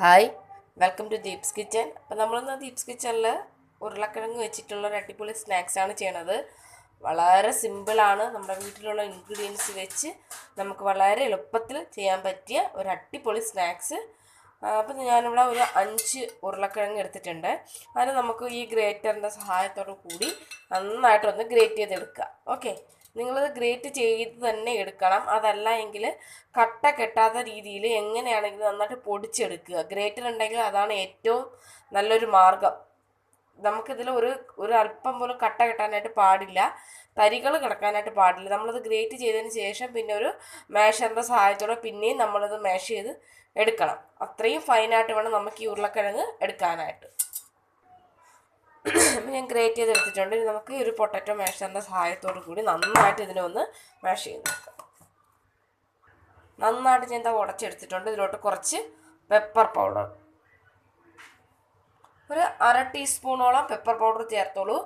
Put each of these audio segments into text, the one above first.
Hi welcome to Deep's kitchen അപ്പോൾ നമ്മളിന്ന് ദീപ്സ് കിച്ചണിൽ ഉരുളക്കിഴങ്ങ് വെച്ചിട്ടുള്ള ഒരു അടിപൊളി സ്നാക്സാണ് ചെയ്യണത്. വളരെ സിമ്പിളാണ് നമ്മുടെ വീട്ടിലുള്ള ഇൻഗ്രീഡിയൻസ് വെച്ച് നമുക്ക് വളരെ എളുപ്പത്തിൽ ചെയ്യാൻ പറ്റിയ ഒരു അടിപൊളി സ്നാക്സ് അപ്പം ഞാനിവിടെ ഒരു അഞ്ച് ഉരുളക്കിഴങ്ങ് എടുത്തിട്ടുണ്ട്. അതിന് നമുക്ക് ഈ ഗ്രേറ്ററിന്റെ സഹായത്തോടു കൂടി നന്നായിട്ടൊന്ന് ഗ്രേറ്റ് ചെയ്തെടുക്കുക. ഓക്കെ നിങ്ങളത് ഗ്രേറ്റ് ചെയ്ത് തന്നെ എടുക്കണം. അതല്ല എങ്കിൽ കട്ട കെട്ടാത്ത രീതിയിൽ എങ്ങനെയാണെങ്കിൽ നന്നായിട്ട് പൊടിച്ചെടുക്കുക. ഗ്രേറ്റർ ഉണ്ടെങ്കിൽ അതാണ് ഏറ്റവും നല്ലൊരു മാർഗം. നമുക്കിതിൽ ഒരു ഒരു അല്പം പോലും കട്ട കെട്ടാനായിട്ട് പാടില്ല. തരികൾ കിടക്കാനായിട്ട് പാടില്ല. നമ്മളത് ഗ്രേറ്റ് ചെയ്തതിന് ശേഷം പിന്നെ ഒരു മേഷറിന്റെ സഹായത്തോടെ പിന്നെയും നമ്മളത് മേഷ് ചെയ്ത് എടുക്കണം. അത്രയും ഫൈനായിട്ട് വേണം നമുക്ക് ഈ ഉരുളക്കിഴങ്ങ് എടുക്കാനായിട്ട്. ഞാൻ ഗ്രേറ്റ് ചെയ്ത് എടുത്തിട്ടുണ്ട് ഇനി നമുക്ക് ഒരു പൊട്ടറ്റോ മാഷറിന്റെ സഹായത്തോടു കൂടി നന്നായിട്ട് ഇതിനെ ഒന്ന് മാഷ് ചെയ്ത് നന്നായിട്ട് ഞാൻ എന്താ ഉടച്ചെടുത്തിട്ടുണ്ട്. ഇതിലോട്ട് കുറച്ച് പെപ്പർ പൗഡർ ഒരു അര ടീസ്പൂണോളം പെപ്പർ പൗഡർ ചേർത്തോളൂ.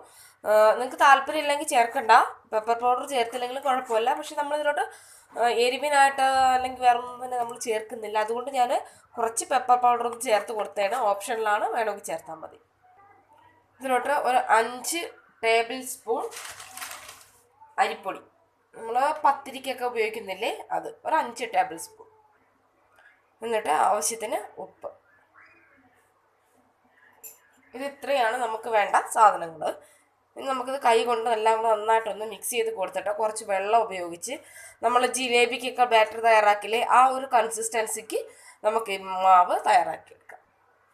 നിങ്ങൾക്ക് താല്പര്യം ഇല്ലെങ്കിൽ ചേർക്കണ്ട. പെപ്പർ പൗഡർ ചേർത്തില്ലെങ്കിലും കുഴപ്പമില്ല. പക്ഷെ നമ്മളിതിലോട്ട് എരിവിനായിട്ട് അല്ലെങ്കിൽ വേറെ ഒന്നും തന്നെ നമ്മൾ ചേർക്കുന്നില്ല. അതുകൊണ്ട് ഞാൻ കുറച്ച് പെപ്പർ പൗഡർ ചേർത്ത് കൊടുത്തേണ് ഓപ്ഷനിലാണ് വേണമെങ്കിൽ ചേർത്താൽ മതി. ഇതിലോട്ട് ഒരു അഞ്ച് ടേബിൾ സ്പൂൺ അരിപ്പൊടി. നമ്മൾ പത്തിരിക്കൊക്കെ ഉപയോഗിക്കുന്നില്ലേ? അത് ഒരു അഞ്ച് ടേബിൾ സ്പൂൺ. എന്നിട്ട് ആവശ്യത്തിന് ഉപ്പ്. ഇത് ഇത്രയാണ് നമുക്ക് വേണ്ട സാധനങ്ങൾ ഇനി നമുക്കിത് കൈ കൊണ്ട് എല്ലാം കൂടെ നന്നായിട്ടൊന്ന് മിക്സ് ചെയ്ത് കൊടുത്തിട്ട് കുറച്ച് വെള്ളം ഉപയോഗിച്ച് നമ്മൾ ജിലേബിക്കൊക്കെ ബാറ്റർ തയ്യാറാക്കില്ലേ? ആ ഒരു കൺസിസ്റ്റൻസിക്ക് നമുക്ക് ഈ മാവ് തയ്യാറാക്കി എടുക്കാം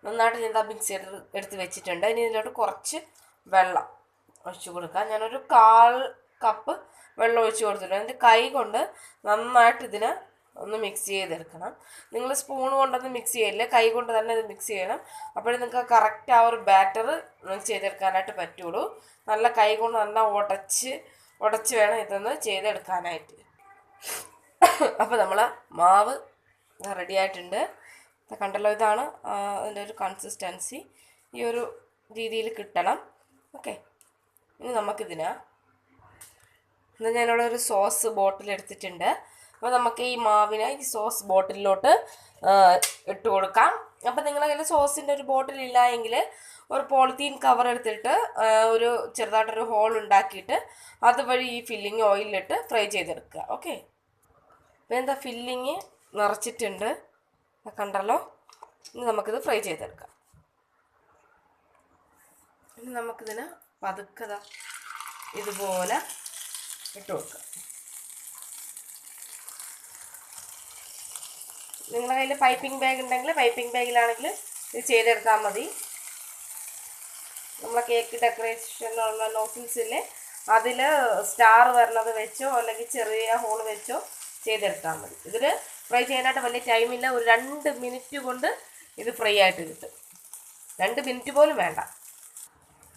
നന്നായിട്ട് ഞാൻ മിക്സ് ചെയ്ത് എടുത്ത് വെച്ചിട്ടുണ്ട്. ഇനി ഇതിലോട്ട് കുറച്ച് വെള്ളം ഒഴിച്ചു കൊടുക്കാം. ഞാനൊരു കാൽ കപ്പ് വെള്ളം ഒഴിച്ച് കൊടുത്തിട്ടുണ്ട്. എന്റെ കൈ കൊണ്ട് നന്നായിട്ട് ഇതിനെ ഒന്ന് മിക്സ് ചെയ്തെടുക്കണം. നിങ്ങൾ സ്പൂൺ കൊണ്ടൊന്ന് മിക്സ് ചെയ്യില്ല കൈ കൊണ്ട് തന്നെ ഇത് മിക്സ് ചെയ്യണം. അപ്പോഴേ നിങ്ങൾക്ക് കറക്റ്റ് ആ ഒരു ബാറ്റർ ചെയ്തെടുക്കാനായിട്ട് പറ്റുള്ളൂ. നല്ല കൈ കൊണ്ട് നല്ല ഉടച്ച് ഉടച്ച് വേണം ഇതൊന്ന് ചെയ്തെടുക്കാനായിട്ട്. അപ്പോൾ നമ്മൾ മാവ് റെഡി ആയിട്ടുണ്ട്. കണ്ടല്ലോ ഇതാണ് അതിന്റെ ഒരു കൺസിസ്റ്റൻസി ഈ ഒരു രീതിയിൽ കിട്ടണം. ഓക്കെ ഇനി നമുക്കിതിന് എന്നാൽ ഞാനിവിടെ ഒരു സോസ് ബോട്ടിൽ എടുത്തിട്ടുണ്ട്. അപ്പോൾ നമുക്ക് ഈ മാവിനെ ഈ സോസ് ബോട്ടിലോട്ട് ഇട്ട് കൊടുക്കാം. അപ്പോൾ നിങ്ങളുടെ സോസിന്റെ ഒരു ബോട്ടിൽ ഇല്ല എങ്കിൽ ഒരു പോളിത്തീൻ കവർ എടുത്തിട്ട് ഒരു ചെറുതായിട്ടൊരു ഹോൾ ഉണ്ടാക്കിയിട്ട് അതുവഴി ഈ ഫില്ലിങ് ഓയിലിട്ട് ഫ്രൈ ചെയ്തെടുക്കുക. ഓക്കെ അപ്പോൾ എന്താ ഫില്ലിങ് നിറച്ചിട്ടുണ്ട്. കണ്ടല്ലോ? ഇനി നമുക്കിത് ഫ്രൈ ചെയ്തെടുക്കാം. ഇനി നമുക്കിതിന് പതുക്കത ഇതുപോലെ ഇട്ട് കൊടുക്കാം. നിങ്ങളുടെ കയ്യിൽ പൈപ്പിംഗ് ബാഗ് ഉണ്ടെങ്കിൽ പൈപ്പിംഗ് ബാഗിലാണെങ്കിൽ ഇത് ചെയ്തെടുത്താൽ മതി. നമ്മളെ കേക്ക് ഡെക്കറേഷനുള്ള നോസിൽസില്ലേ അതിൽ സ്റ്റാർ വരണത് വെച്ചോ അല്ലെങ്കിൽ ചെറിയ ഹോൾ വെച്ചോ ചെയ്തെടുത്താൽ മതി. ഇതിൽ ഫ്രൈ ചെയ്യാനായിട്ട് വലിയ ടൈമില്ല ഒരു രണ്ട് മിനിറ്റ് കൊണ്ട് ഇത് ഫ്രൈ ആയിട്ട് കിട്ടും. രണ്ട് മിനിറ്റ് പോലും വേണ്ട.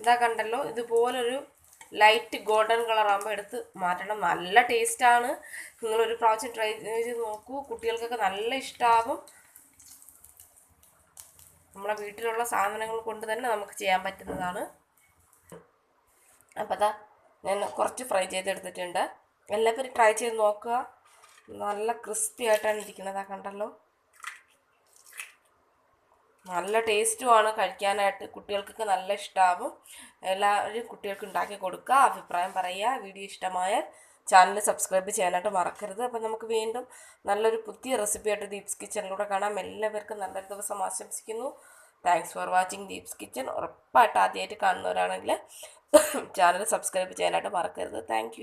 ഇതാ കണ്ടല്ലോ ഇതുപോലൊരു ലൈറ്റ് ഗോൾഡൻ കളർ ആകുമ്പോൾ എടുത്ത് മാറ്റണം. നല്ല ടേസ്റ്റാണ് നിങ്ങളൊരു പ്രാവശ്യം ട്രൈ ചെയ്ത് നോക്കൂ. കുട്ടികൾക്കൊക്കെ നല്ല ഇഷ്ടമാകും നമ്മളെ വീട്ടിലുള്ള സാധനങ്ങൾ കൊണ്ട് തന്നെ നമുക്ക് ചെയ്യാൻ പറ്റുന്നതാണ്. അപ്പോൾ അതാ ഞാൻ കുറച്ച് ഫ്രൈ ചെയ്തെടുത്തിട്ടുണ്ട്. എല്ലാവരും ട്രൈ ചെയ്ത് നോക്കുക. നല്ല ക്രിസ്പി ആയിട്ടാണ് ഇരിക്കുന്നത് ആ കണ്ടല്ലോ. നല്ല ടേസ്റ്റുമാണ് കഴിക്കാനായിട്ട് കുട്ടികൾക്കൊക്കെ നല്ല ഇഷ്ടമാകും എല്ലാവരും കുട്ടികൾക്ക് ഉണ്ടാക്കി കൊടുക്കുക അഭിപ്രായം പറയുക വീഡിയോ ഇഷ്ടമായാൽ ചാനൽ സബ്സ്ക്രൈബ് ചെയ്യാനായിട്ട് മറക്കരുത്. അപ്പം നമുക്ക് വീണ്ടും നല്ലൊരു പുതിയ റെസിപ്പിയായിട്ട് ദീപ്സ് കിച്ചണിലൂടെ കാണാം. എല്ലാവർക്കും നല്ലൊരു ദിവസം ആശംസിക്കുന്നു. Thanks for watching Deep's kitchen ഉറപ്പായിട്ട് ആദ്യമായിട്ട് കാണുന്നവരാണെങ്കിൽ ചാനൽ സബ്സ്ക്രൈബ് ചെയ്യാനായിട്ട് മറക്കരുത്. താങ്ക്